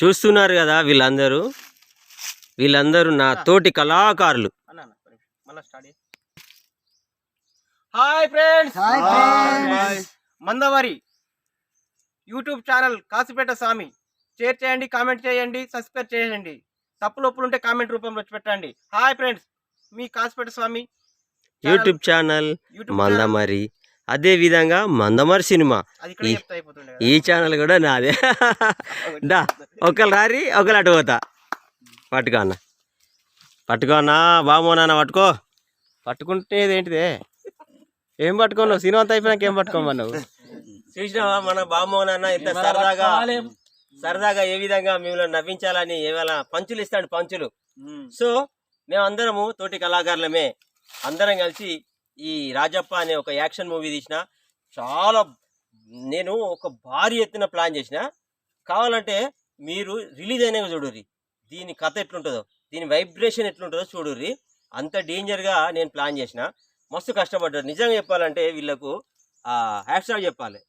చూస్తున్నారు కదా వీళ్ళందరూ. వీళ్ళందరూ నా తోటి కళాకారులు. Hi friends మందవారి YouTube channel Kasipeta Swamy. Share చేయండి కామెంట్ చేయండి సబ్స్క్రైబ్ చేయండి. తప్పులు ఒప్పులు ఉంటే కామెంట్ రూపంలో వచ్చి పెట్టండి. హాయ్ ఫ్రెండ్స్ మీ Kasipeta Swamy channel, YouTube channel YouTube channel, Mandamarri. అదే విధంగా మందమరి సినిమా. ఈ ఛానల్ కూడా నాదే. దా ఒకళ్ళు రారి ఒకళ్ళు అటు పోతా. పట్టుకో అన్న. పట్టుకో అన్న బామో నాన్న పట్టుకో. పట్టుకుంటే ఏంటిదే? ఏం పట్టుకోను? సినిమా అంతా అయిపోయినాక ఏం పట్టుకోమన్నావు చూసినావా మన బామో నాన్న ఇంత సరదాగా సరదాగా ఏ విధంగా మిమ్మల్ని నవ్వించాలని ఏమైనా పంచులు ఇస్తాడు పంచులు. సో మేమందరము తోటి కళాకారులమే. అందరం కలిసి ఈ రాజప్ప అనే ఒక యాక్షన్ మూవీ తీసిన చాలా నేను ఒక భారీ ఎత్తున ప్లాన్ చేసిన. కావాలంటే మీరు రిలీజ్ అయినాక చూడుర్రి. దీని కథ ఎట్లుంటుందో దీని వైబ్రేషన్ ఎట్లుంటుందో చూడుర్రి. అంత డేంజర్గా నేను ప్లాన్ చేసిన. మస్తు కష్టపడ్డారు. నిజంగా చెప్పాలంటే వీళ్ళకు హ్యాష్ చెప్పాలి.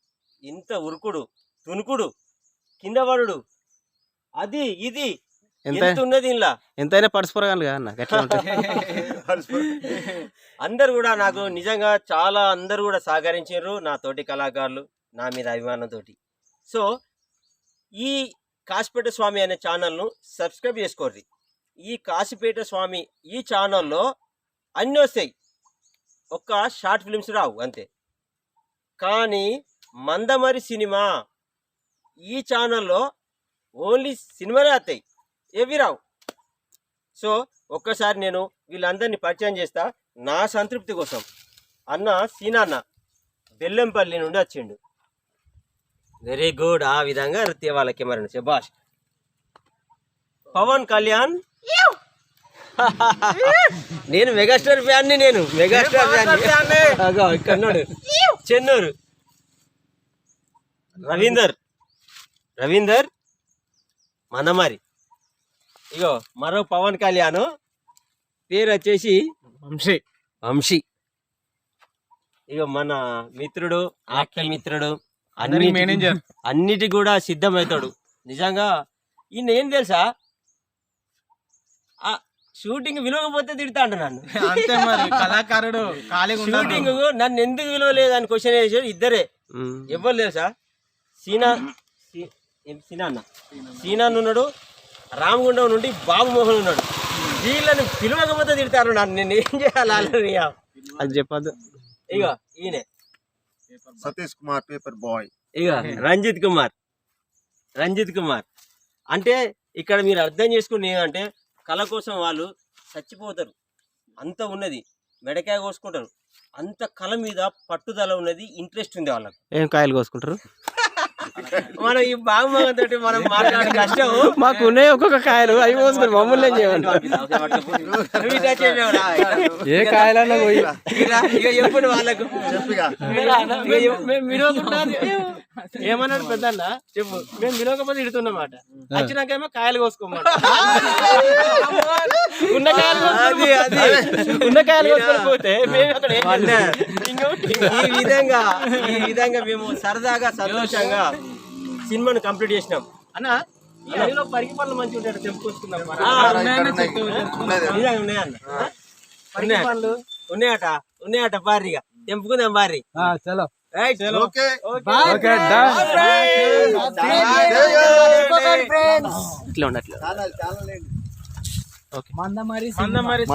ఇంత ఉరుకుడు తునుకుడు కింద పడుడు. అది ఇది ఎంత ఉన్నది ఇలా ఎంతైనా అన్న ఎట్లా ఉంటుంది అందరు కూడా నాకు నిజంగా చాలా అందరు కూడా సహకరించారు నా తోటి కళాకారులు నా మీద అభిమానంతో సో ఈ కాసిపేట స్వామి అనే ఛానల్ను సబ్స్క్రైబ్ చేసుకోర్రి. ఈ కాసిపేట స్వామి ఈ ఛానల్లో అన్నీ వస్తాయి. ఒక్క షార్ట్ ఫిల్మ్స్ రావు అంతే. కానీ మందమరి సినిమా ఈ ఛానల్లో ఓన్లీ సినిమాలే వస్తాయి. ఏవి రావు. సో ఒక్కసారి నేను వీళ్ళందరినీ పరిచయం చేస్తా. నా సంతృప్తి కోసం. అన్న సీనాన్న బెల్లంపల్లి నుండి వచ్చిండు. వెరీ గుడ్ ఆ విధంగా తేవాల కెమెరా శబాష్ పవన్ కళ్యాణ్. నేను మెగాస్టార్ ఫ్యాన్ నేను. మెగాస్టార్ ఫ్యాన్ ఉన్నాడు చెన్నూరు. రవీందర్. రవీందర్. మందమారి ఇగో మరో పవన్ కళ్యాణ్. పేరు వచ్చేసి వంశీ. వంశీ. ఇక మన మిత్రుడు ఆఖ్య మిత్రుడు అన్నిటి మేనేజర్. అన్నిటి కూడా సిద్ధమవుతాడు. నిజంగా ఈయన ఏం తెలుసా? షూటింగ్ విలువకపోతే తిడతాడు నన్ను. అంతే మరి కళాకారుడు షూటింగ్ నన్ను ఎందుకు విలువలేదు అని క్వశ్చన్ వేసాడు ఇద్దరే. ఎవ్వరు తెలుసా? సీనా సీ- ఏం సీనా అన్న? సీనా ఉన్నాడు. రామగుండం నుండి బాబు మోహన్ ఉన్నాడు. వీళ్ళని పిలవకపోతే తిడతారు నన్ను. నేను ఏం చేయాలి? అది చెప్పద్దు. ఇక ఈయనే. Satish Kumar paper boy. ఇక రంజిత్ కుమార్. రంజిత్ కుమార్. అంటే ఇక్కడ మీరు అర్థం చేసుకుని అంటే కళ కోసం వాళ్ళు చచ్చిపోతారు. అంత ఉన్నది. మెడకాయ కోసుకుంటారు. అంత కళ మీద పట్టుదల ఉన్నది ఇంట్రెస్ట్ ఉంది వాళ్ళకు. ఏం కాయలు కోసుకుంటారు? మనం ఈ బాగుమగంతో మనం మాట్లాడే కష్టం. మాకు ఉన్నాయి ఒక్కొక్క కాయలు అవి కోసుకుని మమ్మల్ని చెప్పావురా? ఏ కాయలన్నా పోయి. ఎప్పుడు వాళ్ళకు. ఏమన్నాడు పెద్దన్న? చెప్పు. మేము విలువకపోతే ఇడుతున్నమాట వచ్చినాకేమో కాయలు కోసుకోమాట. ఉన్న కాయలు కోసుకొని అది. అది ఉన్న కాయలు కోసుకొని పోతే మేము అక్కడ ఏం అన్న, చేస్తాం? ఇంకొకటి ఈ విధంగా ఈ విధంగా మేము సరదాగా సంతోషంగా సినిమాను కంప్లీట్ చేసినాం. అన్న అడవిలో పరిగి పనులు మంచిగా ఉన్నాయన్న పరిగి. పనులు ఉన్నాయట. ఉన్నాయట భారీగా. తెంపుకుందాం భారీ. చలో. ఇట్లా ఉండట్లేదు మందమారి